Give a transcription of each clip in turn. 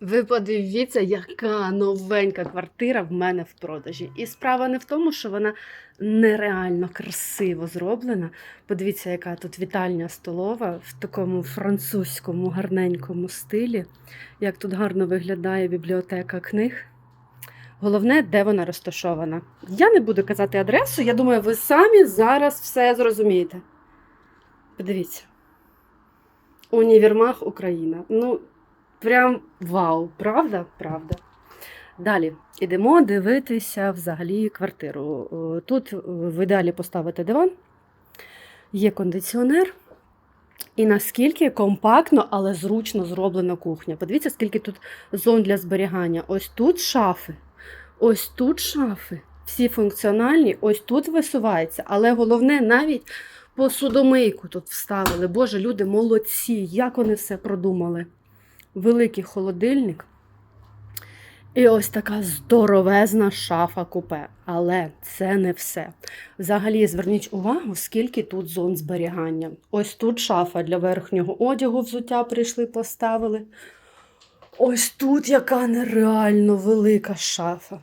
Ви подивіться, яка новенька квартира в мене в продажі. І справа не в тому, що вона нереально красиво зроблена. Подивіться, яка тут вітальня столова в такому французькому гарненькому стилі. Як тут гарно виглядає бібліотека книг. Головне, де вона розташована. Я не буду казати адресу, я думаю, ви самі зараз все зрозумієте. Подивіться. Універмаг Україна. Ну, прям вау, правда? Правда. Далі ідемо дивитися взагалі квартиру. Тут е, в ідеалі поставити диван, є кондиціонер. І наскільки компактно, але зручно зроблена кухня. Подивіться, скільки тут зон для зберігання. Ось тут шафи, ось тут шафи. Всі функціональні, ось тут висувається. Але головне, навіть посудомийку тут вставили. Боже, люди молодці, як вони все продумали. Великий холодильник. І ось така здоровезна шафа купе. Але це не все. Взагалі, зверніть увагу, скільки тут зон зберігання. Ось тут шафа для верхнього одягу, взуття прийшли, поставили. Ось тут яка нереально велика шафа.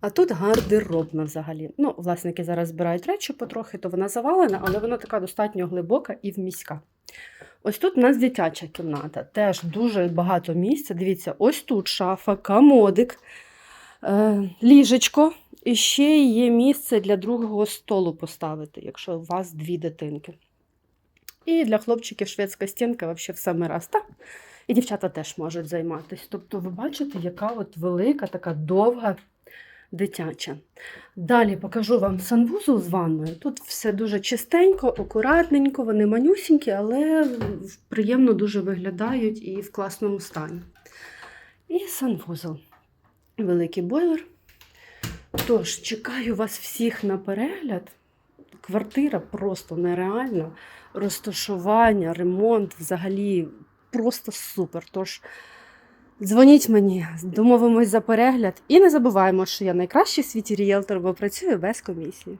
А тут гардеробна взагалі. Ну, власники зараз збирають речі потрохи, то вона завалена, але вона така достатньо глибока і вміська. Ось тут у нас дитяча кімната. Теж дуже багато місця. Дивіться, ось тут шафа, комодик, е, ліжечко. І ще є місце для другого столу поставити, якщо у вас дві дитинки. І для хлопчиків шведська стінка взагалі в самий раз. Так? І дівчата теж можуть займатися. Тобто, ви бачите, яка от велика, така довга дитяча. Далі покажу вам санвузол з ванною. Тут все дуже чистенько, акуратненько, вони манюсінькі, але приємно дуже виглядають і в класному стані. І санвузол. Великий бойлер. Тож, чекаю вас всіх на перегляд. Квартира просто нереальна. Розташування, ремонт взагалі просто супер. Тож дзвоніть мені, домовимось за перегляд. І не забуваємо, що я найкращий в світі рієлтор, бо працюю без комісії.